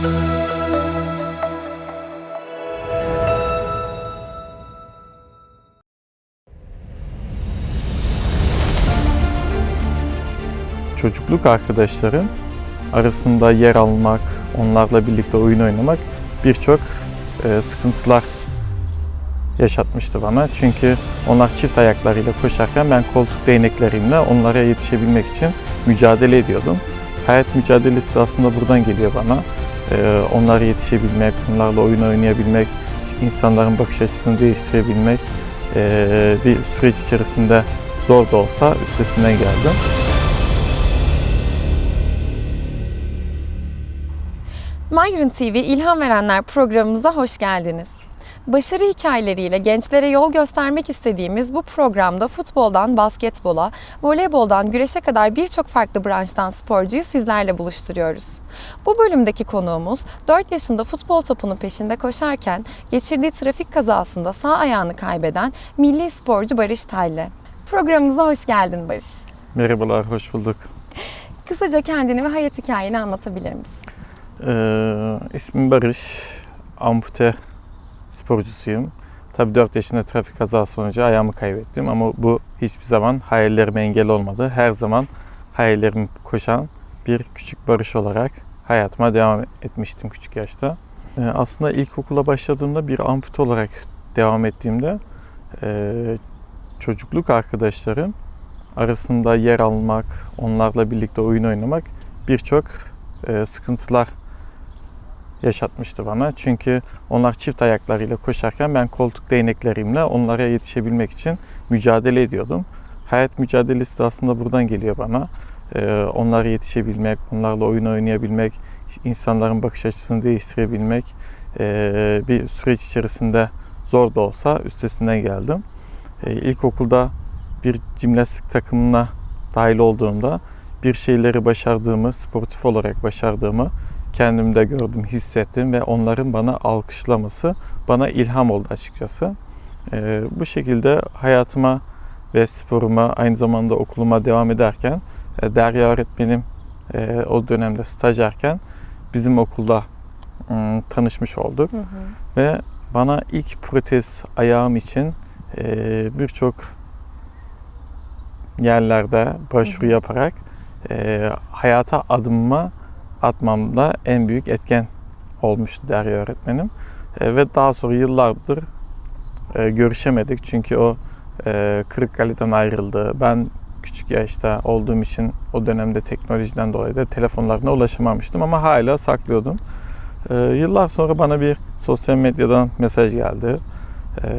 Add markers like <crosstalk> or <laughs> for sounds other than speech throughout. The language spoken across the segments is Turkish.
çocukluk arkadaşlarım arasında yer almak, onlarla birlikte oyun oynamak birçok e, sıkıntılar yaşatmıştı bana. Çünkü onlar çift ayaklarıyla koşarken ben koltuk değneklerimle onlara yetişebilmek için mücadele ediyordum. Hayat mücadelesi de aslında buradan geliyor bana. E, onlara yetişebilmek, onlarla oyun oynayabilmek, insanların bakış açısını değiştirebilmek e, bir süreç içerisinde zor da olsa üstesinden geldim. Migrant TV İlham Verenler programımıza hoş geldiniz. Başarı hikayeleriyle gençlere yol göstermek istediğimiz bu programda futboldan basketbola, voleyboldan güreşe kadar birçok farklı branştan sporcuyu sizlerle buluşturuyoruz. Bu bölümdeki konuğumuz 4 yaşında futbol topunun peşinde koşarken geçirdiği trafik kazasında sağ ayağını kaybeden milli sporcu Barış Talle. Programımıza hoş geldin Barış. Merhabalar, hoş bulduk. Kısaca kendini ve hayat hikayeni anlatabilir misin? Ee, ismim Barış, ampute sporcusuyum. Tabii 4 yaşında trafik kazası sonucu ayağımı kaybettim ama bu hiçbir zaman hayallerime engel olmadı. Her zaman hayallerim koşan bir küçük Barış olarak hayatıma devam etmiştim küçük yaşta. Ee, aslında ilkokula başladığımda bir ampute olarak devam ettiğimde e, çocukluk arkadaşlarım arasında yer almak, onlarla birlikte oyun oynamak birçok e, sıkıntılar yaşatmıştı bana. Çünkü onlar çift ayaklarıyla koşarken ben koltuk değneklerimle onlara yetişebilmek için mücadele ediyordum. Hayat mücadelesi de aslında buradan geliyor bana. E, onlara yetişebilmek, onlarla oyun oynayabilmek, insanların bakış açısını değiştirebilmek e, bir süreç içerisinde zor da olsa üstesinden geldim. E, ilkokulda bir jimnastik takımına dahil olduğumda bir şeyleri başardığımı, sportif olarak başardığımı kendimde gördüm, hissettim ve onların bana alkışlaması bana ilham oldu açıkçası. Ee, bu şekilde hayatıma ve sporuma aynı zamanda okuluma devam ederken e, Derya öğretmenim e, o dönemde stajyerken bizim okulda ım, tanışmış olduk Hı hı. ve bana ilk protez ayağım için e, birçok yerlerde başvuru yaparak e, hayata adımımı atmamda en büyük etken olmuştu Derya öğretmenim. E, ve daha sonra yıllardır e, görüşemedik çünkü o e, Kırıkkale'den ayrıldı. Ben küçük yaşta olduğum için o dönemde teknolojiden dolayı da telefonlarına ulaşamamıştım ama hala saklıyordum. E, yıllar sonra bana bir sosyal medyadan mesaj geldi. E,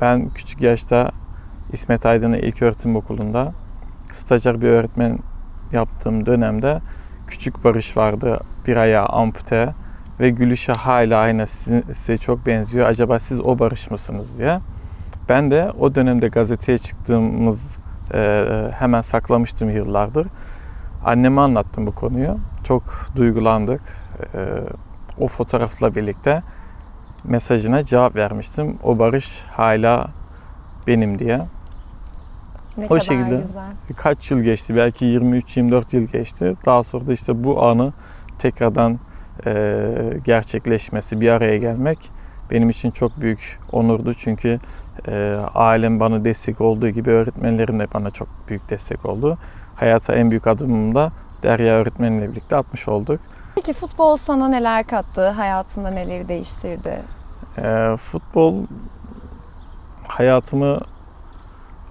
ben küçük yaşta İsmet Aydın'ın ilk öğretim okulunda stajyer bir öğretmen yaptığım dönemde küçük Barış vardı. Bir ayağı ampute ve gülüşü hala aynı size çok benziyor. Acaba siz o Barış mısınız diye. Ben de o dönemde gazeteye çıktığımız e, hemen saklamıştım yıllardır. Anneme anlattım bu konuyu. Çok duygulandık. E, o fotoğrafla birlikte mesajına cevap vermiştim. O Barış hala benim diye. Ne O kadar şekilde. güzel. kaç yıl geçti? Belki 23-24 yıl geçti. Daha sonra da işte bu anı tekrardan e, gerçekleşmesi, bir araya gelmek benim için çok büyük onurdu. Çünkü e, ailem bana destek olduğu gibi öğretmenlerim de bana çok büyük destek oldu. Hayata en büyük adımımı da Derya öğretmenimle birlikte atmış olduk. Peki futbol sana neler kattı? Hayatında neleri değiştirdi? E, futbol hayatımı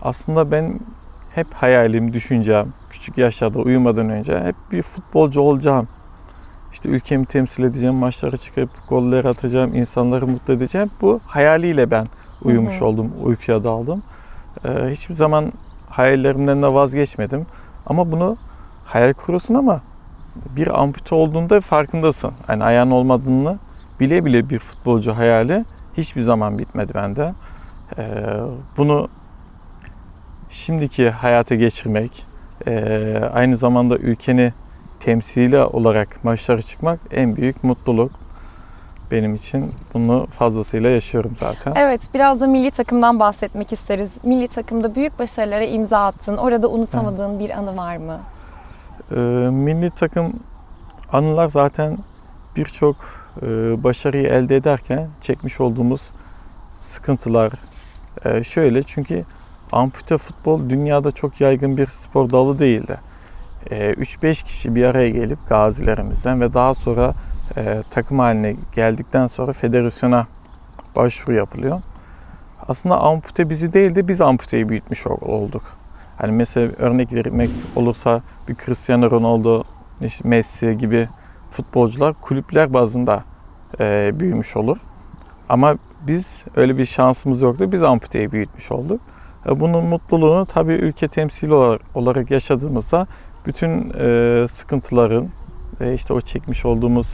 aslında ben hep hayalim, düşüncem, küçük yaşlarda uyumadan önce hep bir futbolcu olacağım. İşte ülkemi temsil edeceğim, maçlara çıkıp golleri atacağım, insanları mutlu edeceğim. Bu hayaliyle ben uyumuş Hı hı. oldum, uykuya daldım. Ee, hiçbir zaman hayallerimden de vazgeçmedim. Ama bunu hayal kuruyorsun ama bir ampute olduğunda farkındasın. Yani ayağın olmadığını bile bile bir futbolcu hayali hiçbir zaman bitmedi bende. Ee, bunu şimdiki hayata geçirmek, eee, aynı zamanda ülkeni temsili olarak maçlara çıkmak en büyük mutluluk benim için. Bunu fazlasıyla yaşıyorum zaten. Evet, biraz da milli takımdan bahsetmek isteriz. Milli takımda büyük başarılara imza attın. Orada unutamadığın bir anı var mı? Eee, milli takım anılar zaten birçok e, başarıyı elde ederken çekmiş olduğumuz sıkıntılar. E, şöyle çünkü ampute futbol dünyada çok yaygın bir spor dalı değildi. E, 3-5 kişi bir araya gelip gazilerimizden ve daha sonra e, takım haline geldikten sonra federasyona başvuru yapılıyor. Aslında ampute bizi değil de biz amputeyi büyütmüş ol- olduk. Hani mesela örnek vermek olursa bir Cristiano Ronaldo, işte Messi gibi futbolcular kulüpler bazında e, büyümüş olur. Ama biz öyle bir şansımız yoktu. Biz amputeyi büyütmüş olduk. E, bunun mutluluğunu tabii ülke temsili olarak, yaşadığımızda bütün e, sıkıntıların, e, işte o çekmiş olduğumuz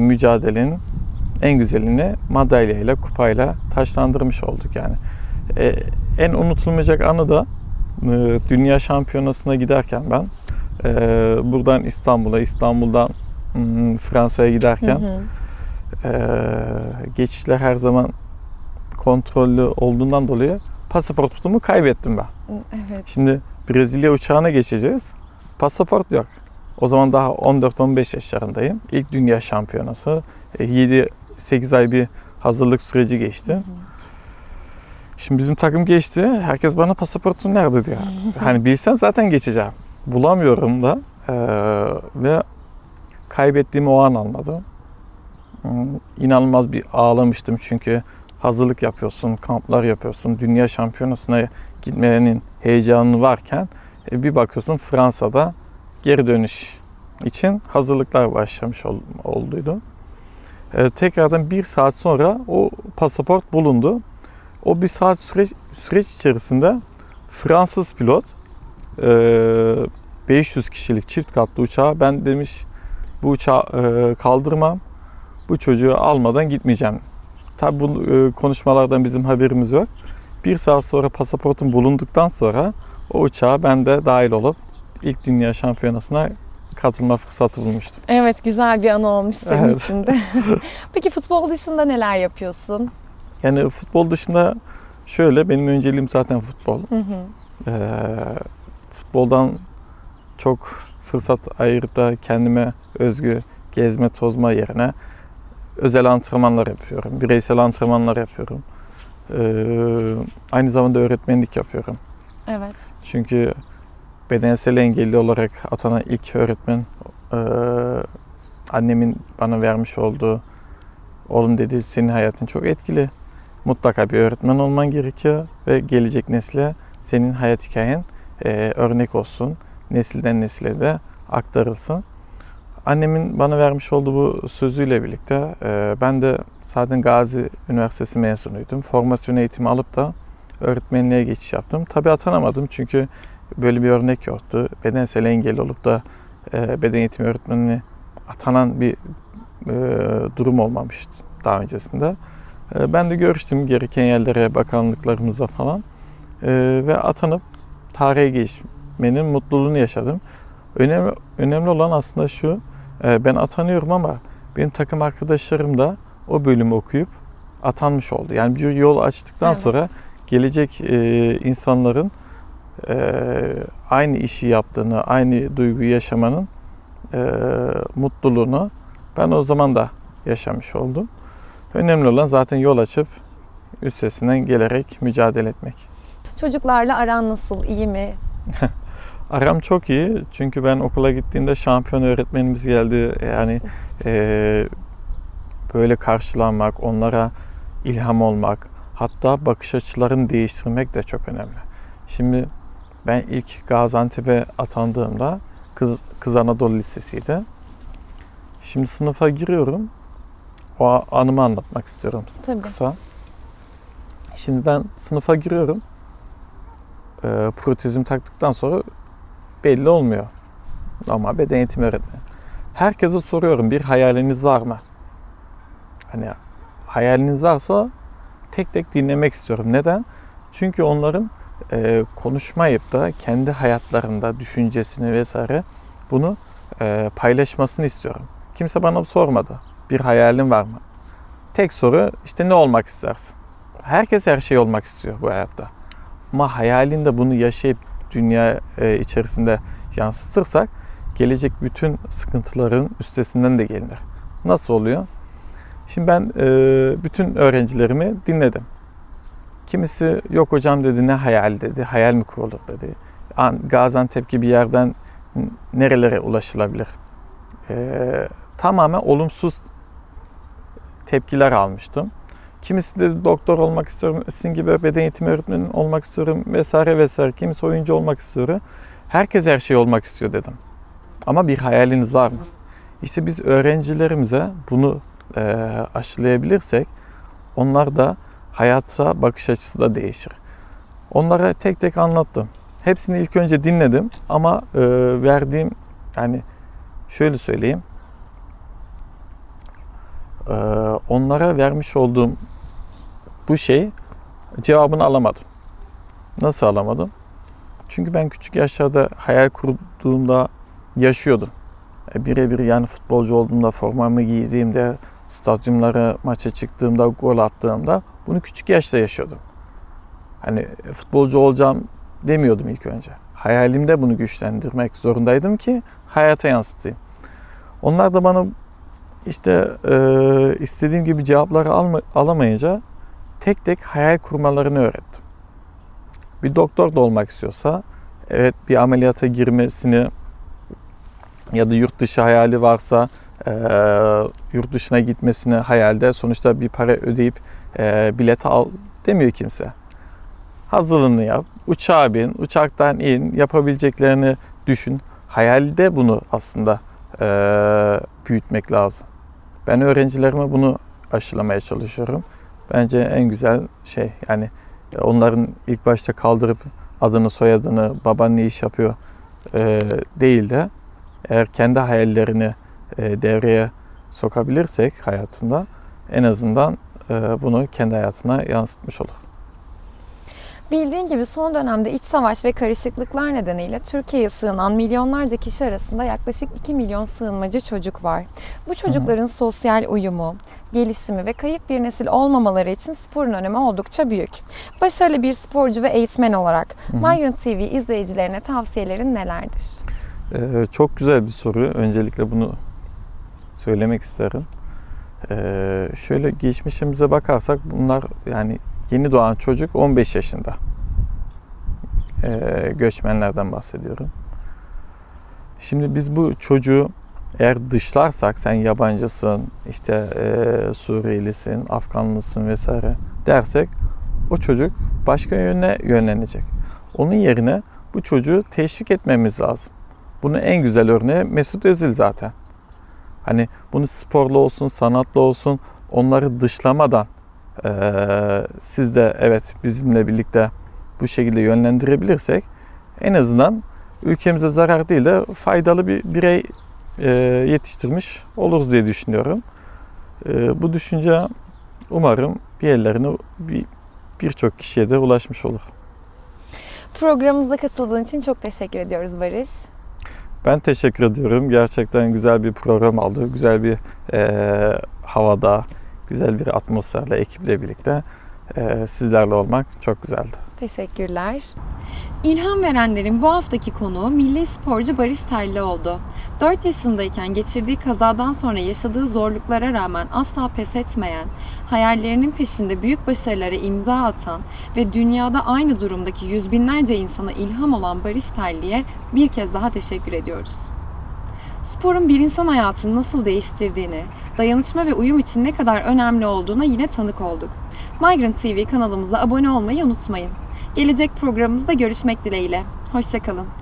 mücadelenin en güzelini madalyayla, kupayla taşlandırmış olduk yani. En unutulmayacak anı da Dünya Şampiyonası'na giderken ben buradan İstanbul'a, İstanbul'dan mm, Fransa'ya giderken Hı hı. geçişler her zaman kontrollü olduğundan dolayı pasaportumu kaybettim ben. Evet. Şimdi Brezilya uçağına geçeceğiz. Pasaport yok. O zaman daha 14-15 yaşlarındayım. İlk dünya şampiyonası. 7-8 ay bir hazırlık süreci geçti. Şimdi bizim takım geçti. Herkes bana pasaportun nerede diyor. <laughs> hani bilsem zaten geçeceğim. Bulamıyorum da. Ee, ve kaybettiğimi o an anladım. Hmm, İnanılmaz bir ağlamıştım çünkü hazırlık yapıyorsun, kamplar yapıyorsun. Dünya şampiyonasına gitmenin heyecanı varken e, bir bakıyorsun Fransa'da geri dönüş için hazırlıklar başlamış ol, olduydu. E, tekrardan bir saat sonra o pasaport bulundu. O bir saat süreç, süreç içerisinde Fransız pilot e, 500 kişilik çift katlı uçağa ben demiş bu uçağı e, kaldırmam bu çocuğu almadan gitmeyeceğim. Tabi bu e, konuşmalardan bizim haberimiz yok. Bir saat sonra pasaportum bulunduktan sonra o uçağa ben de dahil olup ilk dünya şampiyonasına katılma fırsatı bulmuştum. Evet güzel bir anı olmuş senin Evet. için de. <laughs> Peki futbol dışında neler yapıyorsun? Yani futbol dışında şöyle benim önceliğim zaten futbol. Hı hı. Ee, futboldan çok fırsat ayırıp da kendime özgü gezme tozma yerine özel antrenmanlar yapıyorum. Bireysel antrenmanlar yapıyorum. Ee, aynı zamanda öğretmenlik yapıyorum. Evet. Çünkü bedensel engelli olarak atanan ilk öğretmen e, annemin bana vermiş olduğu oğlum dedi senin hayatın çok etkili. Mutlaka bir öğretmen olman gerekiyor ve gelecek nesle senin hayat hikayen e, örnek olsun. Nesilden nesile de aktarılsın. Annemin bana vermiş olduğu bu sözüyle birlikte e, ben de zaten Gazi Üniversitesi mezunuydum. Formasyon eğitimi alıp da öğretmenliğe geçiş yaptım. Tabii atanamadım çünkü böyle bir örnek yoktu. Bedensel engelli olup da e, beden eğitimi öğretmenine atanan bir e, durum olmamıştı daha öncesinde. E, ben de görüştüm gereken yerlere, bakanlıklarımıza falan E, ve atanıp tarihe geçmenin mutluluğunu yaşadım. Önemli, önemli olan aslında şu, ben atanıyorum ama benim takım arkadaşlarım da o bölümü okuyup atanmış oldu. Yani bir yol açtıktan Evet. sonra gelecek e, insanların e, aynı işi yaptığını, aynı duyguyu yaşamanın e, mutluluğunu ben o zaman da yaşamış oldum. Önemli olan zaten yol açıp üstesinden gelerek mücadele etmek. Çocuklarla aran nasıl? İyi mi? <laughs> Aram çok iyi çünkü ben okula gittiğimde şampiyon öğretmenimiz geldi. Yani e, böyle karşılanmak, onlara ilham olmak, hatta bakış açılarını değiştirmek de çok önemli. Şimdi ben ilk Gaziantep'e atandığımda Kız, Kız Anadolu Lisesi'ydi. Şimdi sınıfa giriyorum. O anımı anlatmak istiyorum Tabii. kısa. Şimdi ben sınıfa giriyorum. Ee, protezim taktıktan sonra belli olmuyor. Ama beden eğitimi öğretmeni. Herkese soruyorum bir hayaliniz var mı? Hani hayaliniz varsa tek tek dinlemek istiyorum. Neden? Çünkü onların e, konuşmayıp da kendi hayatlarında düşüncesini vesaire bunu e, paylaşmasını istiyorum. Kimse bana sormadı. Bir hayalin var mı? Tek soru işte ne olmak istersin? Herkes her şey olmak istiyor bu hayatta. Ama hayalinde bunu yaşayıp dünya e, içerisinde yansıtırsak gelecek bütün sıkıntıların üstesinden de gelinir. Nasıl oluyor? Şimdi ben e, bütün öğrencilerimi dinledim. Kimisi yok hocam dedi ne hayal dedi, hayal mi kurulur dedi. An- Gaziantep gibi yerden nerelere ulaşılabilir? E, tamamen olumsuz tepkiler almıştım. Kimisi dedi doktor olmak istiyorum, sizin gibi beden eğitimi öğretmeni olmak istiyorum vesaire vesaire. Kimisi oyuncu olmak istiyor. Herkes her şey olmak istiyor dedim. Ama bir hayaliniz var mı? İşte biz öğrencilerimize bunu e, aşılayabilirsek onlar da hayata bakış açısı da değişir. Onlara tek tek anlattım. Hepsini ilk önce dinledim ama e, verdiğim yani şöyle söyleyeyim. E, onlara vermiş olduğum bu şey cevabını alamadım. Nasıl alamadım? Çünkü ben küçük yaşlarda hayal kurduğumda yaşıyordum. E, Birebir yani futbolcu olduğumda, formamı giydiğimde, stadyumlara maça çıktığımda, gol attığımda bunu küçük yaşta yaşıyordum. Hani futbolcu olacağım demiyordum ilk önce. Hayalimde bunu güçlendirmek zorundaydım ki hayata yansıtayım. Onlar da bana işte e, istediğim gibi cevapları alma, alamayınca tek tek hayal kurmalarını öğrettim. Bir doktor da olmak istiyorsa evet bir ameliyata girmesini ya da yurt dışı hayali varsa e, yurt dışına gitmesini hayalde sonuçta bir para ödeyip e, bilet al demiyor kimse. Hazırlığını yap, uçağa bin, uçaktan in, yapabileceklerini düşün. Hayalde bunu aslında e, büyütmek lazım. Ben öğrencilerime bunu aşılamaya çalışıyorum. Bence en güzel şey yani onların ilk başta kaldırıp adını soyadını baban ne iş yapıyor e, değil de eğer kendi hayallerini e, devreye sokabilirsek hayatında en azından e, bunu kendi hayatına yansıtmış olur. Bildiğin gibi son dönemde iç savaş ve karışıklıklar nedeniyle Türkiye'ye sığınan milyonlarca kişi arasında yaklaşık 2 milyon sığınmacı çocuk var. Bu çocukların sosyal uyumu, gelişimi ve kayıp bir nesil olmamaları için sporun önemi oldukça büyük. Başarılı bir sporcu ve eğitmen olarak Migrant TV izleyicilerine tavsiyelerin nelerdir? Ee, çok güzel bir soru. Öncelikle bunu söylemek isterim. Ee, şöyle geçmişimize bakarsak bunlar yani yeni doğan çocuk 15 yaşında. Ee, göçmenlerden bahsediyorum. Şimdi biz bu çocuğu eğer dışlarsak sen yabancısın, işte e, Suriyelisin, Afganlısın vesaire dersek o çocuk başka yöne yönlenecek. Onun yerine bu çocuğu teşvik etmemiz lazım. Bunun en güzel örneği Mesut Özil zaten. Hani bunu sporlu olsun, sanatlı olsun onları dışlamadan eee, siz de evet bizimle birlikte bu şekilde yönlendirebilirsek en azından ülkemize zarar değil de faydalı bir birey eee, yetiştirmiş oluruz diye düşünüyorum. Eee, bu düşünce umarım bir yerlerine bir birçok kişiye de ulaşmış olur. Programımıza katıldığın için çok teşekkür ediyoruz Barış. Ben teşekkür ediyorum. Gerçekten güzel bir program aldı. Güzel bir eee, havada, güzel bir atmosferle, ekiple birlikte eee, sizlerle olmak çok güzeldi. Teşekkürler. İlham verenlerin bu haftaki konuğu milli sporcu Barış Terli oldu. 4 yaşındayken geçirdiği kazadan sonra yaşadığı zorluklara rağmen asla pes etmeyen, hayallerinin peşinde büyük başarılara imza atan ve dünyada aynı durumdaki yüz binlerce insana ilham olan Barış Terli'ye bir kez daha teşekkür ediyoruz. Sporun bir insan hayatını nasıl değiştirdiğini, dayanışma ve uyum için ne kadar önemli olduğuna yine tanık olduk. Migrant TV kanalımıza abone olmayı unutmayın. Gelecek programımızda görüşmek dileğiyle. Hoşçakalın.